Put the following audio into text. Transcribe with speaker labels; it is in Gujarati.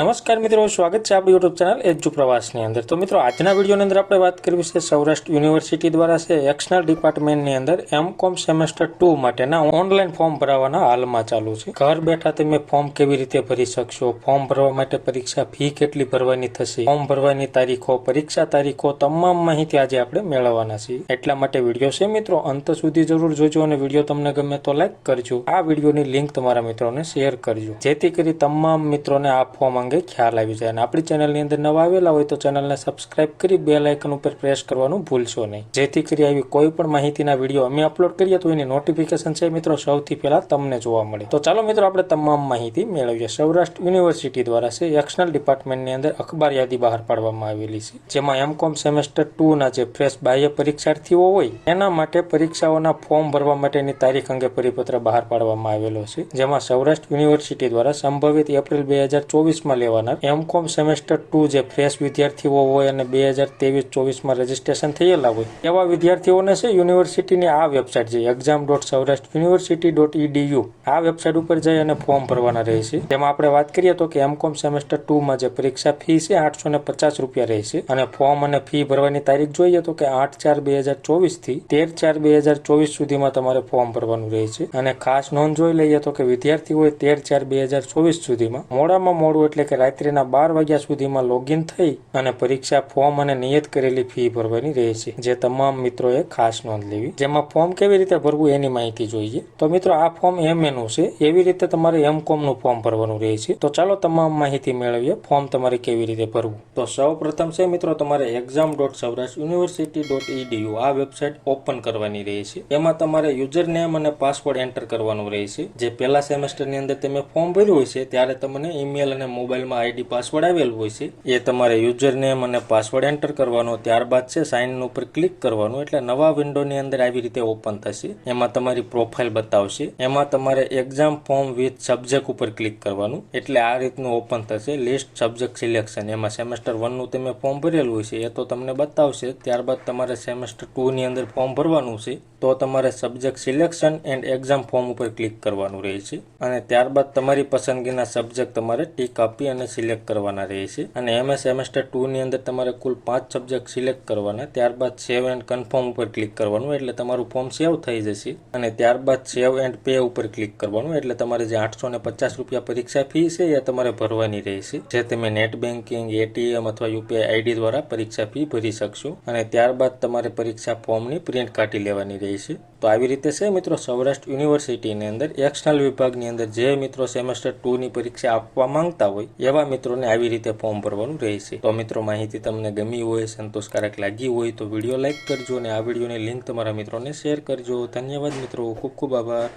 Speaker 1: નમસ્કાર મિત્રો, સ્વાગત છે આપણી યુટ્યુબ ચેનલ એજ્યુ પ્રવાસની અંદર. તો મિત્રો, આજના વિડીયોની અંદર આપણે વાત કરવી છે સૌરાષ્ટ્ર યુનિવર્સિટી દ્વારા છે એક્સનલ ડિપાર્ટમેન્ટની અંદર એમ કોમ સેમેસ્ટર ટુ માટેના ઓનલાઈન ફોર્મ ભરાવાના હાલમાં ચાલુ છે. ઘર બેઠા તમે ફોર્મ કેવી રીતે ભરી શકશો? ફોર્મ ભરવા માટે પરીક્ષા ફી કેટલી ભરવાની થશે? ફોર્મ ભરવાની તારીખો, પરીક્ષા તારીખો તમામ માહિતી આજે આપણે મેળવવાના છીએ. એટલા માટે વીડિયો છે મિત્રો, અંત સુધી જરૂર જોજો અને વીડિયો તમને ગમે તો લાઈક કરજો. આ વિડીયોની લિંક તમારા મિત્રોને શેર કરજો. જેથી કરી તમામ મિત્રોને આ ફોર્મ અંગે ખ્યાલ આવી જાય. અને આપણી ચેનલની અંદર નવા આવેલા હોય તો ચેનલને સબસ્ક્રાઇબ કરી બે લાઇકન ઉપર પ્રેસ કરવાનું ભૂલશો નહીં. જેથી કરી આવી કોઈ પણ માહિતીના વીડિયો અમે અપલોડ કરીએ તો એની નોટિફિકેશન છે મિત્રો સૌથી પહેલા તમને જોવા મળે. તો ચાલો મિત્રો આપણે તમામ માહિતી મેળવીએ. સૌરાષ્ટ્ર યુનિવર્સિટી દ્વારા છે એક્શનલ ડિપાર્ટમેન્ટની અંદર અખબાર યાદી બહાર પાડવામાં આવેલી છે. જેમાં એમકોમ સેમેસ્ટર ટુ ના જે ફ્રેશ બાહ્ય પરીક્ષાર્થીઓ હોય, એના માટે પરીક્ષાઓના ફોર્મ ભરવા માટેની તારીખ અંગે પરિપત્ર બહાર પાડવામાં આવેલો છે. જેમાં સૌરાષ્ટ્ર યુનિવર્સિટી દ્વારા સંભવિત એપ્રિલ બે હજાર ચોવીસમાં લેવાના. એમકોમ સેમેસ્ટર ટુ જે ફ્રેશ વિદ્યાર્થીઓ હોય અને બે હજાર ત્રેવીસ ચોવીસમાં રજીસ્ટ્રેશન થયેલા હોય, એવા વિદ્યાર્થીઓને છે યુનિવર્સિટીની આ વેબસાઇટ છે exam dot Saurashtra university dot EDU આ વેબસાઇટ ઉપર જઈ અને ફોર્મ ભરવાના રહેશે. તેમાં આપણે વાત કરીએ તો કે એમકોમ સેમેસ્ટર ટુમાં જે પરીક્ષા ફી છે, આઠસો ને પચાસ રૂપિયા રહેશે. અને ફોર્મ અને ફી ભરવાની તારીખ જોઈએ તો કે આઠ ચાર બે હજાર ચોવીસથી તેર ચાર બે હજાર ચોવીસ સુધીમાં તમારે ફોર્મ ભરવાનું રહેશે. અને ખાસ નોંધ જોઈ લઈએ તો કે વિદ્યાર્થીઓએ તેર ચાર બે હજાર ચોવીસ સુધીમાં મોડામાં મોડું એટલે કે રાત્રિના બાર વાગ્યા સુધીમાં લોગિન થઈ અને પરીક્ષા ફોર્મ અને નિયત કરેલી ફી ભરવાની રહેશે. જે તમામ મિત્રોએ ખાસ નોંધ લેવી. જેમાં ફોર્મ કેવી રીતે ભરવું એની માહિતી જોઈએ. તો મિત્રો, આ ફોર્મ એમ એનું છે. એવી રીતે તમારે એમ કોમનું ફોર્મ ભરવાનું રહેશે. તો ચાલો તમામ માહિતી મેળવીએ. ફોર્મ તમારે કેવી રીતે ભરવું? તો સૌ પ્રથમ છે મિત્રો, તમારે exam dot Saurashtra university dot EDU આ વેબસાઇટ ઓપન કરવાની રહેશે. એમાં તમારે યુઝર નેમ અને પાસવર્ડ એન્ટર કરવાનું રહેશે. જે પહેલા સેમેસ્ટરની અંદર તમે ફોર્મ ભર્યું હોય છે ત્યારે તમને ઈમેલ અને મોબાઈલમાં આઈડી પાસવર્ડ આવેલું હોય છે, એ તમારે યુઝર નેમ અને પાસવર્ડ એન્ટર કરવાનો ત્યારબાદ છે સાઇન ઉપર ક્લિક કરવાનું. એટલે નવા વિન્ડોની અંદર આવી રીતે ઓપન થશે. એમાં તમારી પ્રોફાઇલ બતાવશે. એમાં તમારે એક્ઝામ ફોર્મ વિથ સબ્જેક્ટ ઉપર ક્લિક કરવાનું. એટલે આ રીતનું ઓપન થશે. List subject selection. એમાં સેમેસ્ટર વનનું તમે ફોર્મ ભરેલું હોય છે, એ તો તમને બતાવશે. ત્યારબાદ તમારે સેમેસ્ટર ટુની અંદર ફોર્મ ભરવાનું છે, તો તમારે subject selection and exam form ઉપર ક્લિક કરવાનું રહેશે. અને ત્યારબાદ તમારી પસંદગીના સબ્જેક્ટ તમારે ટીક આપી અને સિલેક્ટ કરવાના રહેશે. અને એમએસ સેમેસ્ટર ટુની અંદર તમારે કુલ પાંચ સબ્જેક્ટ સિલેક્ટ કરવાના. ત્યારબાદ સેવ એન્ડ કન્ફર્મ ઉપર ક્લિક કરવાનું એટલે તમારું ફોર્મ સેવ થઈ જશે. અને ત્યારબાદ સેવ એન્ડ પે ઉપર ક્લિક કરવાનું એટલે તમારે જે આઠસો ને પચાસ રૂપિયા પરીક્ષા ફી છે, એ તમારે ભરવાની રહેશે. જે તમે નેટ બેન્કિંગ એટીએમ અથવા યુપીઆઈ આઈડી દ્વારા પરીક્ષા ફી ભરી શકશો. અને ત્યારબાદ તમારે પરીક્ષા ફોર્મની પ્રિન્ટ કાઢી લેવાની રહેશે. તો આવી રીતે છે મિત્રો સૌરાષ્ટ્ર યુનિવર્સિટીની અંદર. એક્સટર્નલ વિભાગની અંદર જે મિત્રો સેમેસ્ટર ટુની પરીક્ષા આપવા માંગતા હોય એવા મિત્રોને આવી રીતે ફોર્મ ભરવાનું રહેશે. તો મિત્રો, માહિતી તમને ગમી હોય, સંતોષકારક લાગી હોય, તો વીડિયો લાઇક કરજો અને આ વિડીયોની લિંક તમારા મિત્રોને શેર કરજો. ધન્યવાદ મિત્રો. ખૂબ ખૂબ આભાર.